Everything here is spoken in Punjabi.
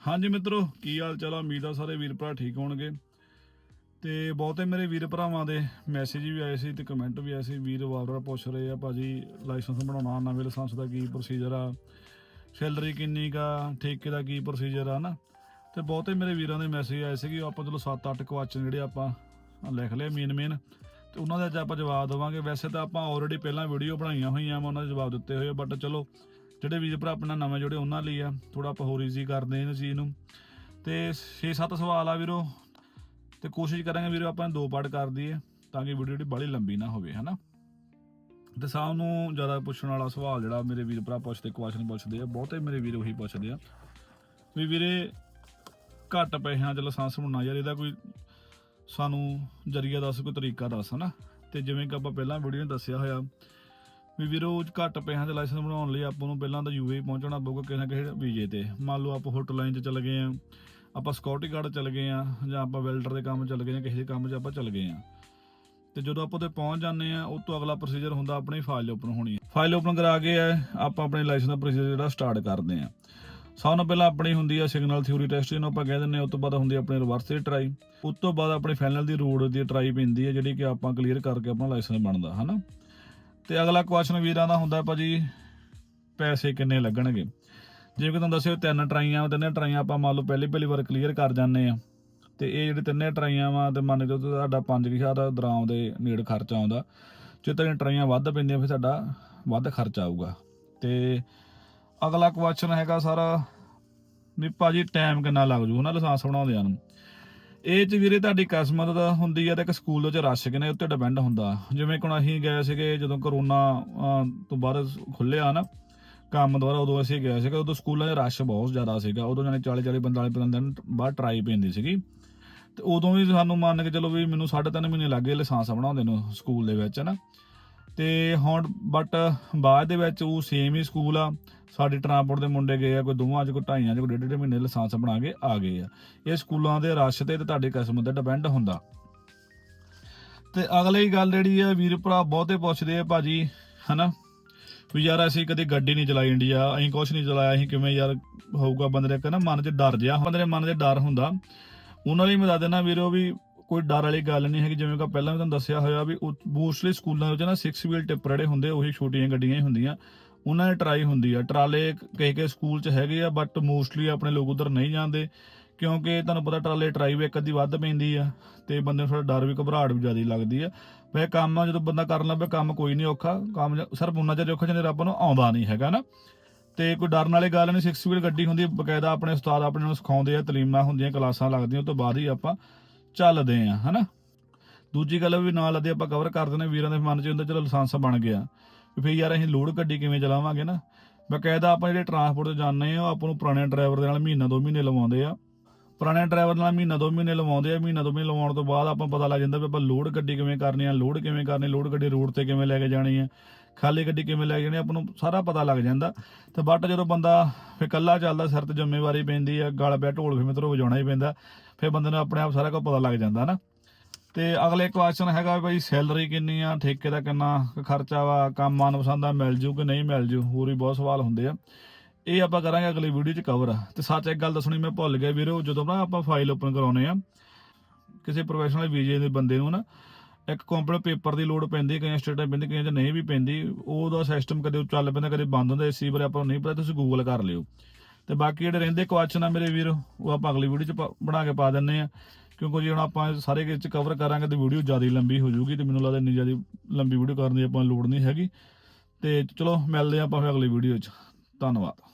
ਹਾਂਜੀ ਮਿੱਤਰੋ, ਕੀ ਹਾਲ ਚਾਲ ਆ? ਉਮੀਦ ਆ ਸਾਰੇ ਵੀਰ ਭਰਾ ਠੀਕ ਹੋਣਗੇ। ਤੇ ਬਹੁਤੇ ਮੇਰੇ ਵੀਰ ਭਰਾਵਾਂ ਦੇ ਮੈਸੇਜ ਵੀ ਆਏ ਸੀ ਤੇ ਕਮੈਂਟ ਵੀ ਆਏ ਸੀ, ਵੀਰ ਵਾਵਰਾ ਪੁੱਛ ਰਹੇ ਆ, ਭਾਜੀ ਲਾਇਸੈਂਸ ਬਣਾਉਣਾ, ਨਵੇਂ ਲਾਇਸੈਂਸ ਦਾ ਕੀ ਪ੍ਰੋਸੀਜਰ ਆ? ਸੈਲਰੀ ਕਿੰਨੀ ਕਾ ਠੇਕੇ ਦਾ ਕੀ ਪ੍ਰੋਸੀਜਰ ਆ ਨਾ ਤੇ ਬਹੁਤੇ ਮੇਰੇ ਵੀਰਾਂ ਦੇ ਮੈਸੇਜ ਆਏ ਸੀ ਕਿ ਆਪਾਂ ਚਲੋ 7-8 ਕੁਐਸਚਨ ਜਿਹੜੇ ਆਪਾਂ ਲਿਖ ਲਏ ਮੇਨ ਮੇਨ ਤੇ ਉਹਨਾਂ ਦੇ ਅੱਜ ਆਪਾਂ ਜਵਾਬ ਦੇਵਾਂਗੇ। ਵੈਸੇ ਤਾਂ ਆਪਾਂ ਆਲਰੇਡੀ ਪਹਿਲਾਂ ਵੀਡੀਓ ਬਣਾਈਆਂ ਹੋਈਆਂ ਮੈਂ ਉਹਨਾਂ ਦੇ ਜਵਾਬ ਦਿੱਤੇ ਹੋਏ ਬਟ ਚਲੋ ਜਿਹੜੇ ਵੀਰ ਭਰਾ ਆਪਣਾ ਨਵੇਂ ਜੁੜੇ ਉਹਨਾਂ ਲਈ ਆ ਥੋੜਾ ਆਪਾਂ ਹੋਰ ਈਜ਼ੀ ਕਰਦੇ ਹਾਂ ਇਹਨਾਂ ਚੀਜ਼ ਨੂੰ। ਤੇ 6-7 ਸਵਾਲ ਆ ਵੀਰੋ, ਤੇ ਕੋਸ਼ਿਸ਼ ਕਰਾਂਗੇ ਵੀਰੋ ਆਪਾਂ ਦੋ ਪਾਰਟ ਕਰ ਦਈਏ, ਤਾਂ ਕਿ ਵੀਡੀਓ ਜਿਹੜੀ ਬਾਹਲੀ ਲੰਬੀ ਨਾ ਹੋਵੇ, ਹਨਾ? ਤੇ ਸਭ ਨੂੰ ਜ਼ਿਆਦਾ ਪੁੱਛਣ ਵਾਲਾ ਸਵਾਲ ਜਿਹੜਾ ਮੇਰੇ ਵੀਰ ਭਰਾ ਪੁੱਛਦੇ ਕੁਐਸਚਨ ਪੁੱਛਦੇ ਆ, ਬਹੁਤੇ ਮੇਰੇ ਵੀਰ ਉਹੀ ਪੁੱਛਦੇ ਆ। ਵੀ ਵੀਰੇ, ਘੱਟ ਪੈਸਿਆਂ 'ਚ ਲਾਇਸੈਂਸ ਬਣਾਉਣਾ ਯਾਰ, ਇਹਦਾ ਕੋਈ ਸਾਨੂੰ ਜਰੀਆ ਦੱਸ, ਕੋਈ ਤਰੀਕਾ ਦੱਸ, ਹਨਾ? ਤੇ ਜਿਵੇਂ ਕਿ ਆਪਾਂ ਪਹਿਲਾਂ ਵੀਡੀਓ 'ਚ ਦੱਸਿਆ ਹੋਇਆ ਵੀ ਵੀਰੋ ਘੱਟ ਪੈਸਿਆਂ 'ਚ ਲਾਇਸੈਂਸ ਬਣਾਉਣ ਲਈ ਆਪਾਂ ਨੂੰ ਪਹਿਲਾਂ ਤਾਂ ਯੂਏ ਪਹੁੰਚਣਾ ਪਊਗਾ ਕਿਸੇ ਨਾ ਕਿਸੇ ਵੀਜ਼ੇ ਤੇ। ਮੰਨ ਲਓ ਆਪਾਂ ਹੋਟਲ ਲਾਈਨ 'ਚ ਚੱਲ ਗਏ ਆ ਆਪਾਂ ਸਿਕਿਉਰਿਟੀ ਗਾਰਡ ਚੱਲ ਗਏ ਆ ਜਾਂ ਆਪਾਂ ਵੈਲਡਰ ਦੇ ਕੰਮ ਚੱਲ ਗਏ ਜਾਂ ਕਿਸੇ ਦੇ ਕੰਮ 'ਚ ਆਪਾਂ ਚੱਲ ਗਏ ਆ ਤੇ ਜਦੋਂ ਆਪਾਂ ਤੇ ਪਹੁੰਚ ਜਾਂਦੇ ਆ ਉਸ ਤੋਂ ਅਗਲਾ ਪ੍ਰੋਸੀਜਰ ਹੁੰਦਾ ਆਪਣੀ ਫਾਈਲ ਓਪਨ ਹੋਣੀ ਫਾਈਲ ਓਪਨ ਕਰਾ ਕੇ ਆ ਆਪਾਂ ਆਪਣੇ ਲਾਇਸੈਂਸ ਦਾ ਪ੍ਰੋਸੀਜਰ ਜਿਹੜਾ ਸਟਾਰਟ ਕਰਦੇ ਆ ਸਭ ਤੋਂ ਪਹਿਲਾਂ ਆਪਣੀ ਹੁੰਦੀ ਆ ਸਿਗਨਲ ਥਿਊਰੀ ਟੈਸਟ ਜਿਹਨੂੰ ਆਪਾਂ ਕਹਿ ਦਿੰਦੇ ਆ ਉਸ ਤੋਂ ਬਾਅਦ ਹੁੰਦੀ ਆ ਆਪਣੀ ਰਿਵਰਸ ਦੀ ਟਰਾਈ ਉਸ ਤੋਂ ਬਾਅਦ ਆਪਣੀ ਫਾਈਨਲ ਦੀ ਰੋਡ ਦੀ ਟਰਾਈ ਪੈਂਦੀ ਹੈ, ਜਿਹੜੀ ਕਿ ਆਪਾਂ ਕਲੀਅਰ ਕਰਕੇ ਆਪਣਾ ਲਾਇਸੈਂਸ ਬਣਦਾ, ਹਨਾ? ਤੇ ਅਗਲਾ ਕੁਐਸਚਨ ਵੀਰਾਂ ਦਾ ਹੁੰਦਾ ਭਾਜੀ, ਪੈਸੇ ਕਿੰਨੇ ਲੱਗਣਗੇ? ਜਿਵੇਂ ਕਿ ਤੁਹਾਨੂੰ ਦੱਸਿਓ ਤਿੰਨ ਟਰਾਈਆਂ, ਤਿੰਨੇ ਟਰਾਈਆਂ ਆਪਾਂ ਮੰਨ ਲਓ ਪਹਿਲੀ ਪਹਿਲੀ ਵਾਰ ਕਲੀਅਰ ਕਰ ਜਾਂਦੇ ਆ ਤੇ ਇਹ ਜਿਹੜੇ ਤਿੰਨੇ ਟਰਾਈਆਂ ਵਾ, ਤੇ ਮੰਨ ਕੇ ਚੱਲੋ ਤੁਹਾਡਾ 5000 ਦਾ ਦਰਾਮ ਦੇ ਨੇੜ ਖਰਚਾ ਆਉਂਦਾ। ਜੇ ਤਾਂ ਟਰਾਈਆਂ ਵੱਧ ਪੈਂਦੀਆਂ, ਫਿਰ ਸਾਡਾ ਵੱਧ ਖਰਚਾ ਆਊਗਾ। ਤੇ ਅਗਲਾ ਕੁਐਸਚਨ ਹੈਗਾ ਸਾਰਾ, ਵੀ ਭਾਜੀ ਟਾਈਮ ਕਿੰਨਾ ਲੱਗ ਜੂ? ਹਨਾ ਲਾਇਸੈਂਸ ਬਣਾਉਂਦਿਆਂ ਨੂੰ। ਇਹ ਚ ਵੀਰੇ ਤੁਹਾਡੀ ਕਿਸਮਤ ਦਾ ਹੁੰਦੀ ਆ ਤੇ ਇੱਕ ਸਕੂਲ ਵਿੱਚ ਰਸ਼ ਕਿਨੇ ਉੱਤੇ ਡਿਪੈਂਡ ਹੁੰਦਾ। ਜਿਵੇਂ ਕਿ ਅਸੀਂ ਗਏ ਸੀਗੇ, ਜਦੋਂ ਕਰੋਨਾ ਤੋਂ ਬਾਅਦ ਖੁੱਲਿਆ ਨਾ, ਕੰਮ ਦੁਆਰਾ ਉਦੋਂ ਅਸੀਂ ਗਏ ਸੀਗੇ, ਉਦੋਂ ਸਕੂਲਾਂ 'ਚ ਰਸ਼ ਬਹੁਤ ਜ਼ਿਆਦਾ ਸੀਗਾ। ਉਦੋਂ ਜਾਨੇ 40 40 45 ਦਿਨ ਬਾਅਦ ਟਰਾਈ ਪੈਂਦੀ ਸੀਗੀ। ਤੇ ਉਦੋਂ ਵੀ ਸਾਨੂੰ ਮੰਨ ਕੇ ਚਲੋ ਵੀ ਮੈਨੂੰ 3.5 ਮਹੀਨੇ ਲੱਗੇ ਲਾਇਸੈਂਸ ਬਣਾਉਂਦੇ ਨੂੰ ਸਕੂਲ ਦੇ ਵਿੱਚ ਨਾ। ਤੇ ਹੁਣ ਬਟ ਬਾਅਦ ਦੇ ਵਿੱਚ ਉਹ ਸੇਮ ਹੀ ਸਕੂਲ ਆ। ਸਾਡੇ ਟਰਾਂਸਪੋਰਟ ਦੇ ਮੁੰਡੇ ਗਏ ਆ, ਕੋਈ ਦੋਵਾਂ ਚ, ਕੋਈ ਢਾਈਆਂ ਚ, ਕੋਈ ਡੇਢ ਡੇਢ ਮਹੀਨੇ ਲਾਇਸੈਂਸ ਬਣਾ ਕੇ ਆ ਗਏ ਆ। ਇਹ ਸਕੂਲਾਂ ਦੇ ਰਸ਼ ਤੇ ਤੇ ਤੁਹਾਡੀ ਕਿਸਮਤ ਤੇ ਡਿਪੈਂਡ ਹੁੰਦਾ। ਤੇ ਅਗਲੀ ਗੱਲ ਜਿਹੜੀ ਆ, ਵੀਰ ਭਰਾ ਬਹੁਤੇ ਪੁੱਛਦੇ ਆ ਭਾਜੀ, ਹਨਾ? ਵੀ ਯਾਰ ਅਸੀਂ ਕਦੇ ਗੱਡੀ ਨਹੀਂ ਚਲਾਈ ਇੰਡੀਆ, ਅਸੀਂ ਕੁਝ ਨਹੀਂ ਚਲਾਇਆ, ਅਸੀਂ ਕਿਵੇਂ ਯਾਰ ਹੋਊਗਾ ਬੰਦੇ ਦੇ ਕਹਿੰਦਾ ਮਨ 'ਚ ਡਰ ਜਿਹਾ, ਬੰਦੇ ਦੇ ਮਨ 'ਚ ਡਰ ਹੁੰਦਾ। ਉਹਨਾਂ ਲਈ ਮੈਂ ਦੱਸ ਦੇਣਾ ਵੀਰੋ ਵੀ ਕੋਈ ਡਰ ਵਾਲੀ ਗੱਲ ਨਹੀਂ ਹੈਗੀ, ਜਿਵੇਂ ਕਿ ਪਹਿਲਾਂ ਵੀ ਤੁਹਾਨੂੰ ਦੱਸਿਆ ਹੋਇਆ ਵੀ ਮੋਸਟਲੀ ਸਕੂਲਾਂ ਵਿੱਚ ਨਾ 6 ਵੀਲ ਟਿੱਪਰ ਜਿਹੜੇ ਹੁੰਦੇ, ਉਹੀ ਛੋਟੀਆਂ ਗੱਡੀਆਂ ਹੀ ਹੁੰਦੀਆਂ। ਉਹਨਾਂ ਦੀ ਟਰਾਈ ਹੁੰਦੀ ਆ। ਟਰਾਲੇ ਕਹੇ ਕਈ ਸਕੂਲ 'ਚ ਹੈਗੇ ਆ ਬਟ ਮੋਸਟਲੀ ਆਪਣੇ ਲੋਕ ਉਧਰ ਨਹੀਂ ਜਾਂਦੇ, ਕਿਉਂਕਿ ਤੁਹਾਨੂੰ ਪਤਾ ਟਰਾਲੇ ਟਰਾਈ ਵੀ ਇੱਕ ਅੱਧੀ ਵੱਧ ਪੈਂਦੀ ਆ ਤੇ ਬੰਦੇ ਨੂੰ ਥੋੜਾ ਡਰ ਵੀ, ਘਬਰਾਹਟ ਵੀ ਜ਼ਿਆਦਾ ਲੱਗਦੀ ਆ। ਵੈ ਕੰਮ ਜਦੋਂ ਬੰਦਾ ਕਰਨ ਲੱਗੇ ਕੰਮ ਕੋਈ ਨਹੀਂ ਔਖਾ, ਕੰਮ ਜ- ਸਿਰਫ ਉਹਨਾਂ ਚਿਰ ਔਖਾ ਜਿਹਨੇ ਰੱਬ ਨੂੰ ਆਉਂਦਾ ਨਹੀਂ ਹੈਗਾ ਨਾ। ਤੇ ਕੋਈ ਡਰਨ ਵਾਲੀ ਗੱਲ ਨਹੀਂ 6 ਵੀਲ ਗੱਡੀ ਹੁੰਦੀ, ਬਕਾਇਦਾ ਆਪਣੇ ਉਸਤਾਦ ਆਪਣੇ ਨੂੰ ਸਿਖਾਉਂਦੇ ਆ, ਤਲੀਮਾਂ ਹੁੰਦੀਆਂ, ਕਲਾਸਾਂ ਲੱਗਦੀਆਂ ਉਸ ਤੋਂ ਬਾਅਦ ਹੀ ਆਪਾਂ ਚੱਲਦੇ ਆ, ਹਨਾ। ਦੂਜੀ ਗੱਲ ਵੀ ਨਾਲ ਅੱਦੇ ਆਪਾਂ ਕਵਰ ਕਰ ਦਿੰਦੇ ਵੀਰਾਂ ਦੇ ਮਨ 'ਚ ਹੁੰਦਾ, ਚਲੋ ਲਾਇਸੈਂਸ ਬਣ ਗਿਆ। ਵੀ ਫਿਰ ਯਾਰ ਅਸੀਂ ਲੋਡ ਗੱਡੀ ਕਿਵੇਂ ਚਲਾਵਾਂਗੇ ਨਾ? ਬਕਾਇਦਾ ਆਪਾਂ ਜਿਹੜੇ ਟਰਾਂਸਪੋਰਟ ਤੇ ਜਾਂਦੇ ਆ ਉਹ ਆਪਾਂ ਨੂੰ ਪੁਰਾਣੇ ਡਰਾਈਵਰ ਦੇ ਨਾਲ ਮਹੀਨਾ ਦੋ ਮਹੀਨੇ ਲਵਾਉਂਦੇ ਆ। ਪੁਰਾਣੇ ਡਰਾਈਵਰ ਨਾਲ ਮਹੀਨਾ ਦੋ ਮਹੀਨੇ ਲਵਾਉਂਦੇ ਆ, ਮਹੀਨਾ ਦੋ ਮਹੀਨੇ ਲਵਾਉਣ ਤੋਂ ਬਾਅਦ ਆਪਾਂ ਪਤਾ ਲੱਗ ਜਾਂਦਾ ਵੀ ਆਪਾਂ ਲੋਡ ਗੱਡੀ ਕਿਵੇਂ ਕਰਨੀ ਆ, ਲੋਡ ਕਿਵੇਂ ਕਰਨੀ, ਲੋਡ ਗੱਡੀ ਰੋਡ ਤੇ ਕਿਵੇਂ ਲੈ ਕੇ ਜਾਣੀ ਆ, ਖਾਲੀ ਗੱਡੀ ਕਿਵੇਂ ਲੈ ਕੇ ਜਾਣੀ ਆਪਾਂ ਨੂੰ ਸਾਰਾ ਪਤਾ ਲੱਗ ਜਾਂਦਾ। ਤੇ ਬਟ ਜਦੋਂ ਬੰਦਾ ਫਿਰ ਇਕੱਲਾ ਚੱਲਦਾ, ਸਿਰ ਤੇ ਜ਼ਿੰਮੇਵਾਰੀ ਪੈਂਦੀ ਆ, ਗਲ ਪਿਆ, ਢੋਲ ਫਿਰ ਮਿੱਤਰੋ ਵਜਾਉਣਾ ਹੀ ਪੈਂਦਾ, ਫਿਰ ਬੰਦੇ ਨੂੰ ਆਪਣੇ ਆਪ ਸਾਰਾ ਕੁਝ ਪਤਾ ਲੱਗ ਜਾਂਦਾ ਨਾ। ਤੇ ਅਗਲੇ ਕੁਐਸਚਨ ਹੈਗਾ ਬਈ ਸੈਲਰੀ ਕਿੰਨੀ ਆ, ਠੇਕੇ ਦਾ ਕਿੰਨਾ ਖਰਚਾ ਵਾ, ਕੰਮ ਮਨਪਸੰਦ ਆ, ਮਿਲ ਜੂ ਕਿ ਨਹੀਂ ਮਿਲ ਜੂ, ਹੋਰ ਵੀ ਬਹੁਤ ਸਵਾਲ ਹੁੰਦੇ ਆ। ਇਹ ਆਪਾਂ ਕਰਾਂਗੇ ਅਗਲੀ ਵੀਡੀਓ 'ਚ ਕਵਰ ਤੇ ਸੱਚ ਇੱਕ ਗੱਲ ਦੱਸਣੀ ਮੈਂ ਭੁੱਲ ਗਿਆ ਵੀਰੋ, ਜਦੋਂ ਨਾ ਆਪਾਂ ਫਾਈਲ ਓਪਨ ਕਰਾਉਨੇ ਆ, ਕਿਸੇ ਪ੍ਰੋਫੈਸ਼ਨਲ ਵੀਜ਼ੇ ਦੇ ਬੰਦੇ ਨੂੰ ਨਾ, ਇੱਕ ਕੰਪਲੀਟ ਪੇਪਰ ਦੀ ਲੋੜ ਪੈਂਦੀ ਕਈ ਸਟੇਟਾਂ ਪੈਂਦੀ, ਕਈਆਂ 'ਚ ਨਹੀਂ ਵੀ ਪੈਂਦੀ, ਉਹਦਾ ਸਿਸਟਮ ਕਦੇ ਚੱਲ ਪੈਂਦਾ, ਕਦੇ ਬੰਦ ਹੁੰਦਾ, ਇਸ ਬਾਰੇ ਆਪਾਂ ਨੂੰ ਨਹੀਂ ਪਤਾ, ਤੁਸੀਂ ਗੂਗਲ ਕਰ ਲਿਓ। ਤੇ ਬਾਕੀ ਜਿਹੜੇ ਰਹਿੰਦੇ ਕੁਐਸਚਨ ਆ ਮੇਰੇ ਵੀਰ, ਉਹ ਆਪਾਂ ਅਗਲੀ ਵੀਡੀਓ 'ਚ ਪਾ- ਬਣਾ ਕੇ ਪਾ ਦਿੰਨੇ ਆ। ਕਿਉਂਕਿ ਜੇ ਹੁਣ ਆਪਾਂ ਸਾਰੇ ਕਿਸ 'ਚ ਕਵਰ ਕਰਾਂਗੇ ਤੇ ਵੀਡੀਓ ਜ਼ਿਆਦਾ ਹੀ ਲੰਬੀ ਹੋ ਜਾਊਗੀ ਤੇ ਮੈਨੂੰ ਲੱਗਦਾ ਇੰਨੀ ਜ਼ਿਆਦਾ ਲੰਬੀ ਵੀਡੀਓ ਕਰਨ ਦੀ ਆਪਾਂ ਲੋੜ ਨਹੀਂ ਹੈਗੀ। ਤੇ ਚਲੋ, ਮਿਲਦੇ ਆ ਆਪਾਂ ਫਿਰ ਅਗਲੀ ਵੀਡੀਓ 'ਚ। ਧੰਨਵਾਦ।